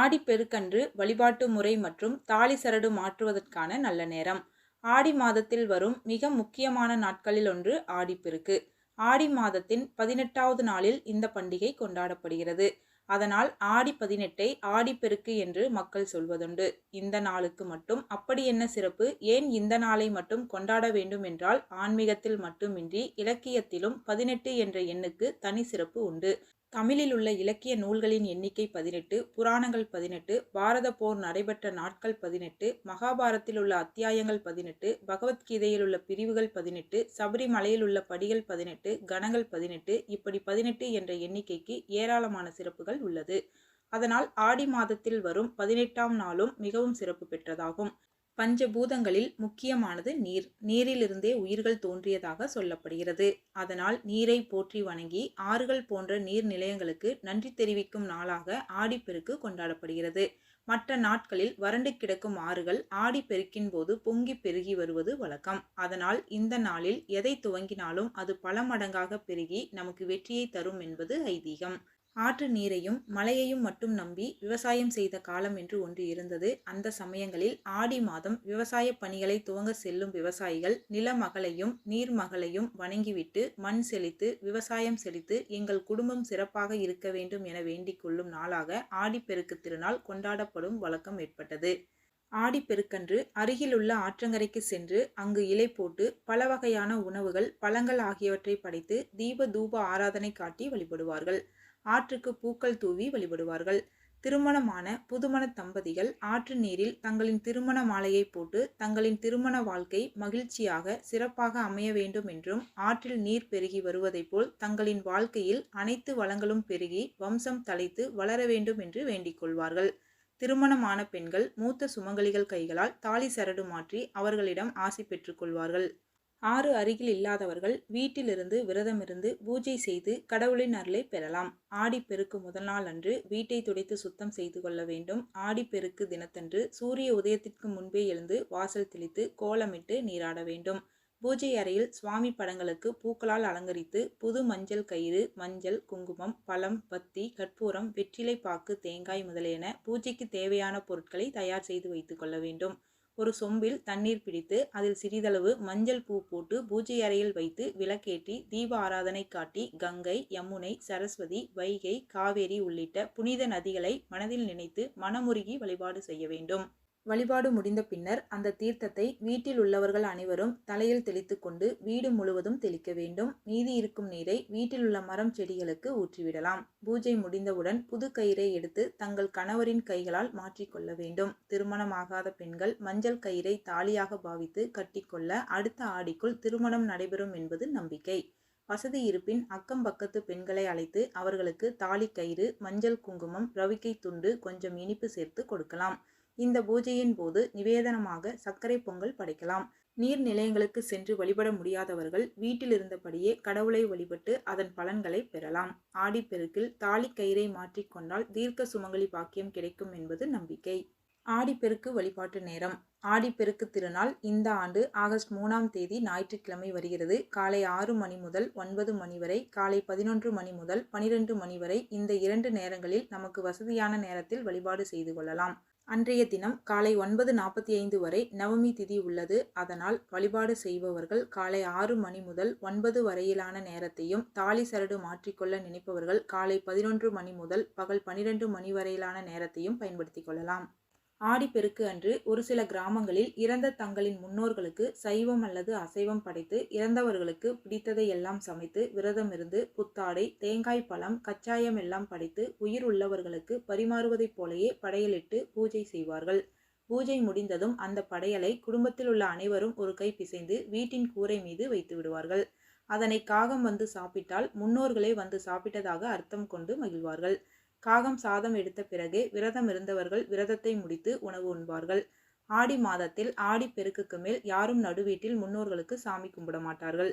ஆடிப்பெருக்கன்று வழிபாட்டு முறை மற்றும் தாலி சரடு மாற்றுவதற்கான நல்ல நேரம். ஆடி மாதத்தில் வரும் மிக முக்கியமான நாட்களில் ஒன்று ஆடிப்பெருக்கு ஆடி மாதத்தின் பதினெட்டாவது நாளில் இந்த பண்டிகை கொண்டாடப்படுகிறது. அதனால் ஆடி பதினெட்டை ஆடிப்பெருக்கு என்று மக்கள் சொல்வதுண்டு. இந்த நாளுக்கு மட்டும் அப்படி என்ன சிறப்பு? ஏன் இந்த நாளை மட்டும் கொண்டாட வேண்டும் என்றால் ஆன்மீகத்தில் மட்டுமின்றி இலக்கியத்திலும் பதினெட்டு என்ற எண்ணுக்கு தனி சிறப்பு உண்டு. தமிழில் உள்ள இலக்கிய நூல்களின் எண்ணிக்கை பதினெட்டு புராணங்கள் பதினெட்டு பாரத போர் நடைபெற்ற நாட்கள் பதினெட்டு மகாபாரத்தில் உள்ள அத்தியாயங்கள் பதினெட்டு பகவத்கீதையில் உள்ள பிரிவுகள் பதினெட்டு சபரிமலையில் உள்ள படிகள் பதினெட்டு கணங்கள் பதினெட்டு இப்படி பதினெட்டு என்ற எண்ணிக்கைக்கு ஏராளமான சிறப்புகள் உள்ளது. அதனால் ஆடி மாதத்தில் வரும் பதினெட்டாம் நாளும் மிகவும் சிறப்பு பெற்றதாகும். பஞ்சபூதங்களில் முக்கியமானது நீர். நீரிலிருந்தே உயிர்கள் தோன்றியதாக சொல்லப்படுகிறது. அதனால் நீரை போற்றி வணங்கி ஆறுகள் போன்ற நீர் நிலையங்களுக்கு நன்றி தெரிவிக்கும் நாளாக ஆடிப்பெருக்கு கொண்டாடப்படுகிறது. மற்ற நாட்களில் வறண்டு கிடக்கும் ஆறுகள் ஆடிப்பெருக்கின் போது பொங்கி பெருகி வருவது வழக்கம். அதனால் இந்த நாளில் எதை துவங்கினாலும் அது பல மடங்காக பெருகி நமக்கு வெற்றியை தரும் என்பது ஐதீகம். ஆற்று நீரையும் மழையையும் மட்டும் நம்பி விவசாயம் செய்த காலம் என்று ஒன்று இருந்தது. அந்த சமயங்களில் ஆடி மாதம் விவசாய பணிகளை துவங்க செல்லும் விவசாயிகள் நிலமகளையும் நீர்மகளையும் வணங்கிவிட்டு மண் செழித்து விவசாயம் செழித்து எங்கள் குடும்பம் சிறப்பாக இருக்க வேண்டும் என வேண்டிக் கொள்ளும் நாளாக ஆடிப்பெருக்கு திருநாள் கொண்டாடப்படும் வழக்கம் ஏற்பட்டது. ஆடிப்பெருக்கன்று அருகிலுள்ள ஆற்றங்கரைக்கு சென்று அங்கு இலை போட்டு பல வகையான உணவுகள் பழங்கள் ஆகியவற்றை படைத்து தீப தூப ஆராதனை காட்டி வழிபடுவார்கள். ஆற்றுக்கு பூக்கள் தூவி வழிபடுவார்கள். திருமணமான புதுமண தம்பதிகள் ஆற்று நீரில் தங்களின் திருமண மாலையை போட்டு தங்களின் திருமண வாழ்க்கை மகிழ்ச்சியாக சிறப்பாக அமைய வேண்டும் என்றும் ஆற்றில் நீர் பெருகி வருவதைப் போல் தங்களின் வாழ்க்கையில் அனைத்து வளங்களும் பெருகி வம்சம் தலைத்து வளர வேண்டும் என்று வேண்டிக் கொள்வார்கள். திருமணமான பெண்கள் மூத்த சுமங்கலிகள் கைகளால் தாலி சரடு மாற்றி அவர்களிடம் ஆசி பெற்றுக்கொள்வார்கள் ஆறு அருகில் இல்லாதவர்கள் வீட்டிலிருந்து விரதமிருந்து பூஜை செய்து கடவுளின் அருளை பெறலாம். ஆடிப்பெருக்கு முதல் நாள் அன்று வீட்டை துடைத்து சுத்தம் செய்து கொள்ள வேண்டும். ஆடிப்பெருக்கு தினத்தன்று சூரிய உதயத்திற்கு முன்பே எழுந்து வாசல் தெளித்து கோலமிட்டு நீராட வேண்டும். பூஜை அறையில் சுவாமி படங்களுக்கு பூக்களால் அலங்கரித்து புது மஞ்சள் கயிறு மஞ்சள் குங்குமம் பழம் பத்தி கற்பூரம் வெற்றிலை பாக்கு தேங்காய் முதலியன பூஜைக்கு தேவையான பொருட்களை தயார் செய்து வைத்துக்கொள்ள வேண்டும். ஒரு சொம்பில் தண்ணீர் பிடித்து அதில் சிறிதளவு மஞ்சள் பூ போட்டு பூஜை அறையில் வைத்து விளக்கேற்றி தீப ஆராதனை காட்டி கங்கை யமுனை சரஸ்வதி வைகை காவேரி உள்ளிட்ட புனித நதிகளை மனதில் நினைத்து மனமுருகி வழிபாடு செய்ய வேண்டும். வழிபாடு முடிந்த பின்னர் அந்த தீர்த்தத்தை வீட்டில் உள்ளவர்கள் அனைவரும் தலையில் தெளித்து கொண்டு வீடு முழுவதும் தெளிக்க வேண்டும். மீதி இருக்கும் நீரை வீட்டில் உள்ள மரம் செடிகளுக்கு ஊற்றிவிடலாம். பூஜை முடிந்தவுடன் புது கயிறை எடுத்து தங்கள் கணவரின் கைகளால் மாற்றிக்கொள்ள வேண்டும். திருமணமாகாத பெண்கள் மஞ்சள் கயிறை தாலியாக பாவித்து கட்டிக்கொள்ள அடுத்த ஆடிக்குள் திருமணம் நடைபெறும் என்பது நம்பிக்கை. வசதி இருப்பின் அக்கம் பக்கத்து பெண்களை அழைத்து அவர்களுக்கு தாலி கயிறு மஞ்சள் குங்குமம் ரவிக்கை துண்டு கொஞ்சம் இனிப்பு சேர்த்து கொடுக்கலாம். இந்த பூஜையின் போது நிவேதனமாக சர்க்கரை பொங்கல் படைக்கலாம். நீர் நிலையங்களுக்கு சென்று வழிபட முடியாதவர்கள் வீட்டில் இருந்தபடியே கடவுளை வழிபட்டு அதன் பலன்களை பெறலாம். ஆடிப்பெருக்கில் தாலி கயிறை மாற்றிக்கொண்டால் தீர்க்க சுமங்கலி பாக்கியம் கிடைக்கும் என்பது நம்பிக்கை. ஆடிப்பெருக்கு வழிபாட்டு நேரம். ஆடிப்பெருக்கு திருநாள் இந்த ஆண்டு ஆகஸ்ட் மூணாம் தேதி ஞாயிற்றுக்கிழமை வருகிறது. காலை ஆறு மணி முதல் ஒன்பது மணி வரை காலை பதினொன்று மணி முதல் பனிரெண்டு மணி வரை இந்த இரண்டு நேரங்களில் நமக்கு வசதியான நேரத்தில் வழிபாடு செய்து கொள்ளலாம். அன்றைய தினம் காலை ஒன்பது நாற்பத்தி ஐந்து வரை நவமி திதி உள்ளது. அதனால் வழிபாடு செய்பவர்கள் காலை ஆறு மணி முதல் ஒன்பது வரையிலான நேரத்தையும் தாலி சரடு மாற்றிக்கொள்ள நினைப்பவர்கள் காலை பதினொன்று மணி முதல் பகல் பனிரெண்டு மணி வரையிலான நேரத்தையும் பயன்படுத்திக் கொள்ளலாம். ஆடிப்பெருக்கு அன்று ஒரு சில கிராமங்களில் இறந்த தங்களின் முன்னோர்களுக்கு சைவம் அல்லது அசைவம் படைத்து இறந்தவர்களுக்கு பிடித்ததை எல்லாம் சமைத்து விரதம் இருந்து புத்தாடை தேங்காய் பழம் கச்சாயம் எல்லாம் படைத்து உயிர் உள்ளவர்களுக்கு பரிமாறுவதைப் போலயே படையலிட்டு பூஜை செய்வார்கள். பூஜை முடிந்ததும் அந்த படையலை குடும்பத்தில் உள்ள அனைவரும் ஒரு கை பிசைந்து வீட்டின் கூரை மீது வைத்து விடுவார்கள். அதனை காகம் வந்து சாப்பிட்டால் முன்னோர்களே வந்து சாப்பிட்டதாக அர்த்தம் கொண்டு மகிழ்வார்கள். காகம் சாதம் எடுத்த பிறகே விரதம் இருந்தவர்கள் விரதத்தை முடித்து உணவு உண்பார்கள். ஆடி மாதத்தில் ஆடி பெருக்குக்கு மேல் யாரும் நடுவீட்டில் முன்னோர்களுக்கு சாமி கும்பிட மாட்டார்கள்.